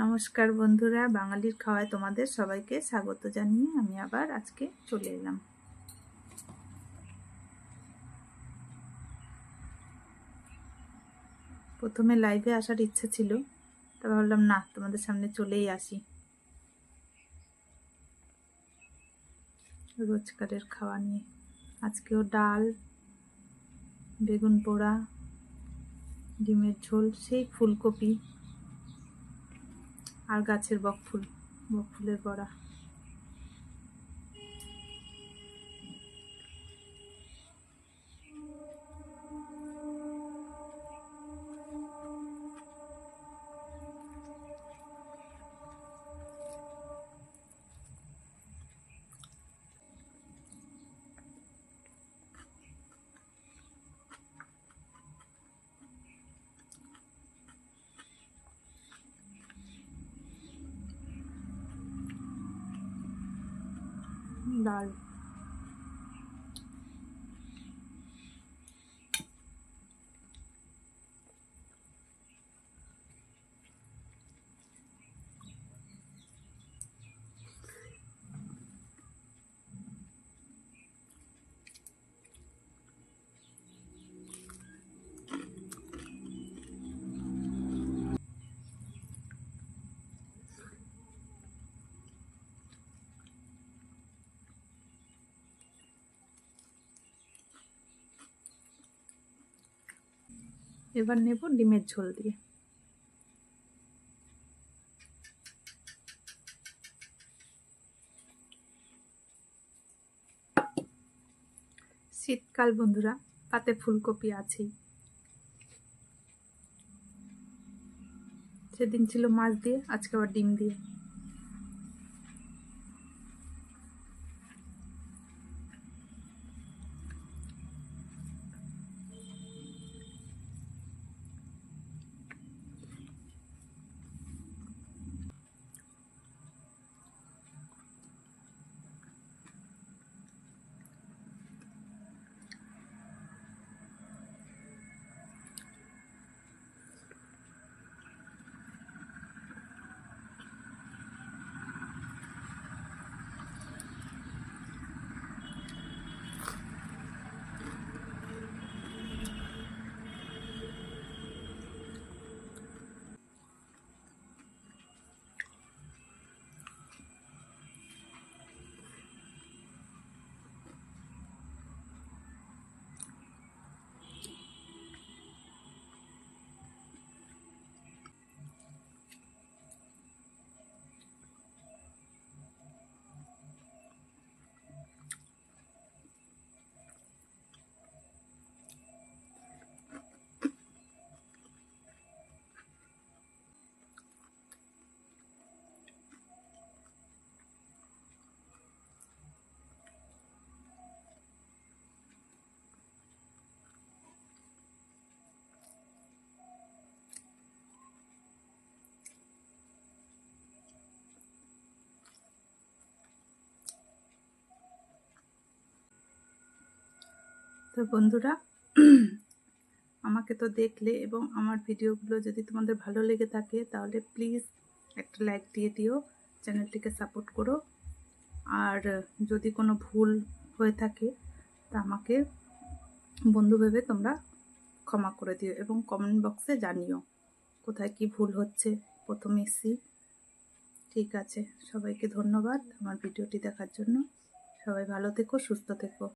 নমস্কার বন্ধুরা, বাঙালির খাওয়ায় তোমাদের সবাইকে স্বাগত জানিয়ে আমি আবার আজকে চলে এলাম। প্রথমে লাইভে আসার ইচ্ছে ছিল, তা ভাবলাম না, তোমাদের সামনে চলেই আসি। রোজকারের খাওয়া নিয়ে। আজকেও ডাল, বেগুন পোড়া, ডিমের ঝোল, সেই ফুলকপি। আর গাছের বক ফুল বক ফুলের বড়া। ডাল এবার নেব ডিমের ঝোল দিয়ে। শীতকাল বন্ধুরা, পাতে ফুলকপি আছেই। সেদিন ছিল মাছ দিয়ে, আজকে আবার ডিম দিয়ে। তো বন্ধুরা, আমাকে তো দেখলে এবং আমার ভিডিওগুলো যদি তোমাদের ভালো লেগে থাকে, তাহলে প্লিজ একটা লাইক দিয়ে দিও চ্যানেলটিকে সাপোর্ট করো। আর যদি কোনো ভুল হয়ে থাকে, তা আমাকে বন্ধু ভেবে তোমরা ক্ষমা করে দিও এবং কমেন্ট বক্সে জানিও কোথায় কি ভুল হচ্ছে, প্রথমে এসছি। ঠিক আছে, সবাইকে ধন্যবাদ আমার ভিডিওটি দেখার জন্য। সবাই ভালো থেকো, সুস্থ থেকো।